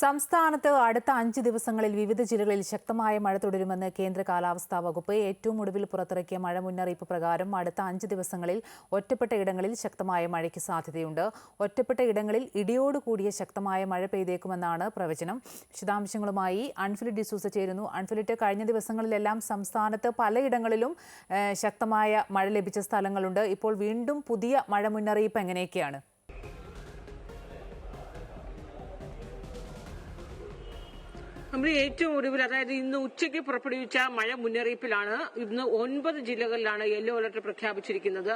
സംസ്ഥാനത്ത് അടുത്ത അഞ്ച് ദിവസങ്ങളിൽ വിവിധ ജില്ലകളിൽ ശക്തമായ മഴ തുടരുമെന്ന് കേന്ദ്ര കാലാവസ്ഥാ വകുപ്പ് ഏറ്റവും ഒടുവിൽ പുറത്തിറക്കിയ മഴ മുന്നറിയിപ്പ് പ്രകാരം അടുത്ത അഞ്ച് ദിവസങ്ങളിൽ ഒറ്റപ്പെട്ട ഇടങ്ങളിൽ ശക്തമായ മഴയ്ക്ക് സാധ്യതയുണ്ട്. ഒറ്റപ്പെട്ട ഇടങ്ങളിൽ ഇടിയോട് കൂടിയ ശക്തമായ മഴ പെയ്തേക്കുമെന്നാണ് പ്രവചനം. വിശദാംശങ്ങളുമായി അൺഫിലിറ്റ് ഡിസൂസ ചേരുന്നു. അൺഫിലിറ്റ് കഴിഞ്ഞ ദിവസങ്ങളിലെല്ലാം സംസ്ഥാനത്ത് പലയിടങ്ങളിലും ശക്തമായ മഴ ലഭിച്ച സ്ഥലങ്ങളുണ്ട്. ഇപ്പോൾ വീണ്ടും പുതിയ മഴ മുന്നറിയിപ്പ് എങ്ങനെയൊക്കെയാണ്? നമ്മൾ ഏറ്റവും ഒടുവിൽ അതായത് ഇന്ന് ഉച്ചയ്ക്ക് പുറപ്പെടുവിച്ച മഴ മുന്നറിയിപ്പിലാണ് ഇന്ന് ഒൻപത് ജില്ലകളിലാണ് യെല്ലോ അലർട്ട് പ്രഖ്യാപിച്ചിരിക്കുന്നത്.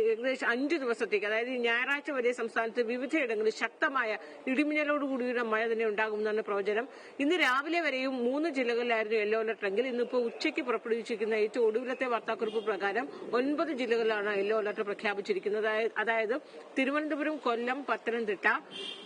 ഏകദേശം അഞ്ച് ദിവസത്തേക്ക് അതായത് ഞായറാഴ്ച വരെ സംസ്ഥാനത്ത് വിവിധയിടങ്ങളിൽ ശക്തമായ ഇടിമിന്നലോടുകൂടിയുള്ള മഴ തന്നെ ഉണ്ടാകുമെന്നാണ് പ്രവചനം. ഇന്ന് രാവിലെ വരെയും മൂന്ന് ജില്ലകളിലായിരുന്നു യെല്ലോ അലർട്ട് എങ്കിൽ ഇന്നിപ്പോൾ ഉച്ചയ്ക്ക് പുറപ്പെടുവിച്ചിരിക്കുന്ന ഏറ്റവും ഒടുവിലത്തെ വാർത്താക്കുറിപ്പ് പ്രകാരം ഒൻപത് ജില്ലകളിലാണ് യെല്ലോ അലർട്ട് പ്രഖ്യാപിച്ചിരിക്കുന്നത്. അതായത് തിരുവനന്തപുരം കൊല്ലം പത്തനംതിട്ട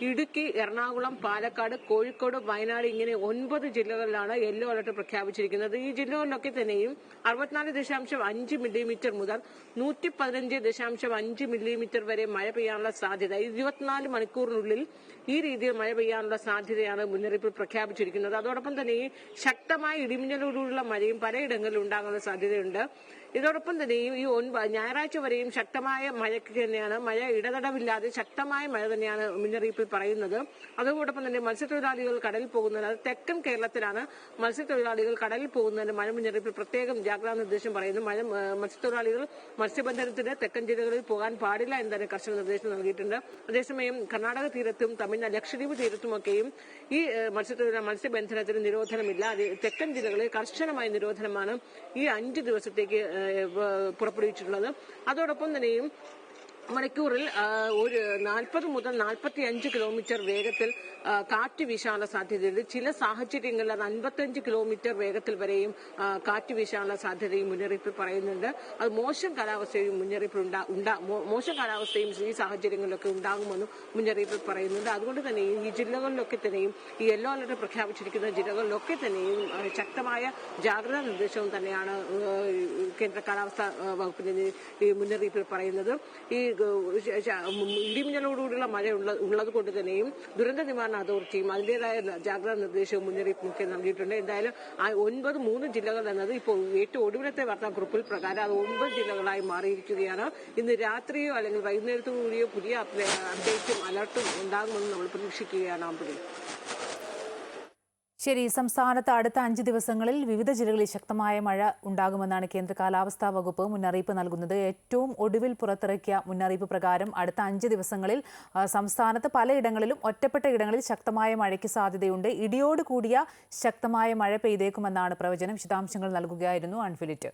ഇടുക്കി എറണാകുളം പാലക്കാട് കോഴിക്കോട് വയനാട് ഇങ്ങനെ ഒൻപത് ജില്ലകളിലാണ് യെല്ലോ അലർട്ട് പ്രഖ്യാപിച്ചിരിക്കുന്നത്. ഈ ജില്ലകളിലൊക്കെ തന്നെയും അറുപത്തിനാല് ദശാംശം അഞ്ച് മില്ലിമീറ്റർ മുതൽ നൂറ്റി പതിനഞ്ച് ദശാംശം അഞ്ച് മില്ലിമീറ്റർ വരെ മഴ പെയ്യാനുള്ള സാധ്യത. ഇരുപത്തിനാല് മണിക്കൂറിനുള്ളിൽ ഈ രീതിയിൽ മഴ പെയ്യാനുള്ള സാധ്യതയാണ് മുന്നറിയിപ്പിൽ പ്രഖ്യാപിച്ചിരിക്കുന്നത്. അതോടൊപ്പം തന്നെ ഈ ശക്തമായ ഇടിമിന്നലോടുള്ള മഴയും പലയിടങ്ങളിലും ഉണ്ടാകാനുള്ള സാധ്യതയുണ്ട്. ഇതോടൊപ്പം തന്നെയും ഈ- ഒൻപത് ഒൻപ ഞായറാഴ്ച വരെയും ശക്തമായ മഴയ്ക്ക് തന്നെയാണ് മഴ ഇടതടവില്ലാതെ ശക്തമായ മഴ തന്നെയാണ് മുന്നറിയിപ്പിൽ പറയുന്നത്. അതോടൊപ്പം തന്നെ മത്സ്യത്തൊഴിലാളികൾ കടലിൽ പോകുന്നത് അത് തെക്കൻ കേരളത്തിലാണ് മത്സ്യത്തൊഴിലാളികൾ കടലിൽ പോകുന്നതിന് മഴ മുന്നറിയിപ്പിൽ പ്രത്യേകം ജാഗ്രതാ നിർദ്ദേശം പറയുന്നു. മഴ മത്സ്യത്തൊഴിലാളികൾ മത്സ്യബന്ധനത്തിന് തെക്കൻ ജില്ലകളിൽ പോകാൻ പാടില്ല എന്ന് തന്നെ കർശന നിർദ്ദേശം നൽകിയിട്ടുണ്ട്. അതേസമയം കർണാടക തീരത്തും തമിഴ്നാട് ലക്ഷദ്വീപ് തീരത്തുമൊക്കെയും ഈ മത്സ്യത്തൊഴിലാളി മത്സ്യബന്ധനത്തിന് നിരോധനമില്ല. തെക്കൻ ജില്ലകളിൽ കർശനമായ നിരോധനമാണ് ഈ അഞ്ച് ദിവസത്തേക്ക് പുറപ്പെടുവിച്ചിട്ടുള്ളത്. അതോടൊപ്പം തന്നെയും മണിക്കൂറിൽ ഒരു നാൽപ്പത് മുതൽ നാൽപ്പത്തി അഞ്ച് കിലോമീറ്റർ വേഗത്തിൽ കാറ്റ് വീശാനുള്ള സാധ്യതയുണ്ട്. ചില സാഹചര്യങ്ങളിൽ അത് അൻപത്തഞ്ച് കിലോമീറ്റർ വേഗത്തിൽ വരെയും കാറ്റ് വീശാനുള്ള സാധ്യതയും മുന്നറിയിപ്പിൽ പറയുന്നുണ്ട്. അത് മോശം കാലാവസ്ഥയും മുന്നറിയിപ്പ് മോശം കാലാവസ്ഥയും ഈ സാഹചര്യങ്ങളിലൊക്കെ ഉണ്ടാകുമെന്നും മുന്നറിയിപ്പിൽ പറയുന്നുണ്ട്. അതുകൊണ്ട് തന്നെ ഈ ജില്ലകളിലൊക്കെ തന്നെയും ഈ യെല്ലോ അലർട്ട് പ്രഖ്യാപിച്ചിരിക്കുന്ന ജില്ലകളിലൊക്കെ തന്നെയും ശക്തമായ ജാഗ്രതാ നിർദ്ദേശവും തന്നെയാണ് കേന്ദ്ര കാലാവസ്ഥാ വകുപ്പിന്റെ മുന്നറിയിപ്പിൽ പറയുന്നത്. ഈ ഇടിമിന്നലോടുകൂടിയുള്ള മഴ ഉള്ള- ഉള്ളത് കൊണ്ട് തന്നെയും ദുരന്ത നിവാരണ അതോറിറ്റിയും അതിന്റേതായ ജാഗ്രതാ നിർദ്ദേശവും മുന്നറിയിപ്പും ഒക്കെ നൽകിയിട്ടുണ്ട്. എന്തായാലും ആ ഒൻപത് മൂന്ന് ജില്ലകൾ എന്നത് ഇപ്പോൾ ഏറ്റവും ഒടുവിലത്തെ വാർത്താക്കുറിപ്പിൽ പ്രകാരം അത് ഒൻപത് ജില്ലകളായി മാറിയിരിക്കുകയാണ്. ഇന്ന് രാത്രിയോ അല്ലെങ്കിൽ വൈകുന്നേരത്തോ കൂടിയോ പുതിയ അപ്ഡേ- അപ്ഡേറ്റും അലർട്ടും ഉണ്ടാകുമെന്ന് നമ്മൾ പ്രതീക്ഷിക്കുകയാണ് അമ്പടി ശരി സംസ്ഥാനത്ത് അടുത്ത അഞ്ച് ദിവസങ്ങളിൽ വിവിധ ജില്ലകളിൽ ശക്തമായ മഴ ഉണ്ടാകുമെന്നാണ് കേന്ദ്ര കാലാവസ്ഥാ വകുപ്പ് മുന്നറിയിപ്പ് നൽകുന്നത്. ഏറ്റവും ഒടുവിൽ പുറത്തിറക്കിയ മുന്നറിയിപ്പ് പ്രകാരം അടുത്ത അഞ്ച് ദിവസങ്ങളിൽ സംസ്ഥാനത്ത് പലയിടങ്ങളിലും ഒറ്റപ്പെട്ട ഇടങ്ങളിൽ ശക്തമായ മഴയ്ക്ക് സാധ്യതയുണ്ട്. ഇടിയോട് കൂടിയ ശക്തമായ മഴ പെയ്തേക്കുമെന്നാണ് പ്രവചനം. വിശദാംശങ്ങൾ നൽകുകയായിരുന്നു അൺഫിലിറ്റ്.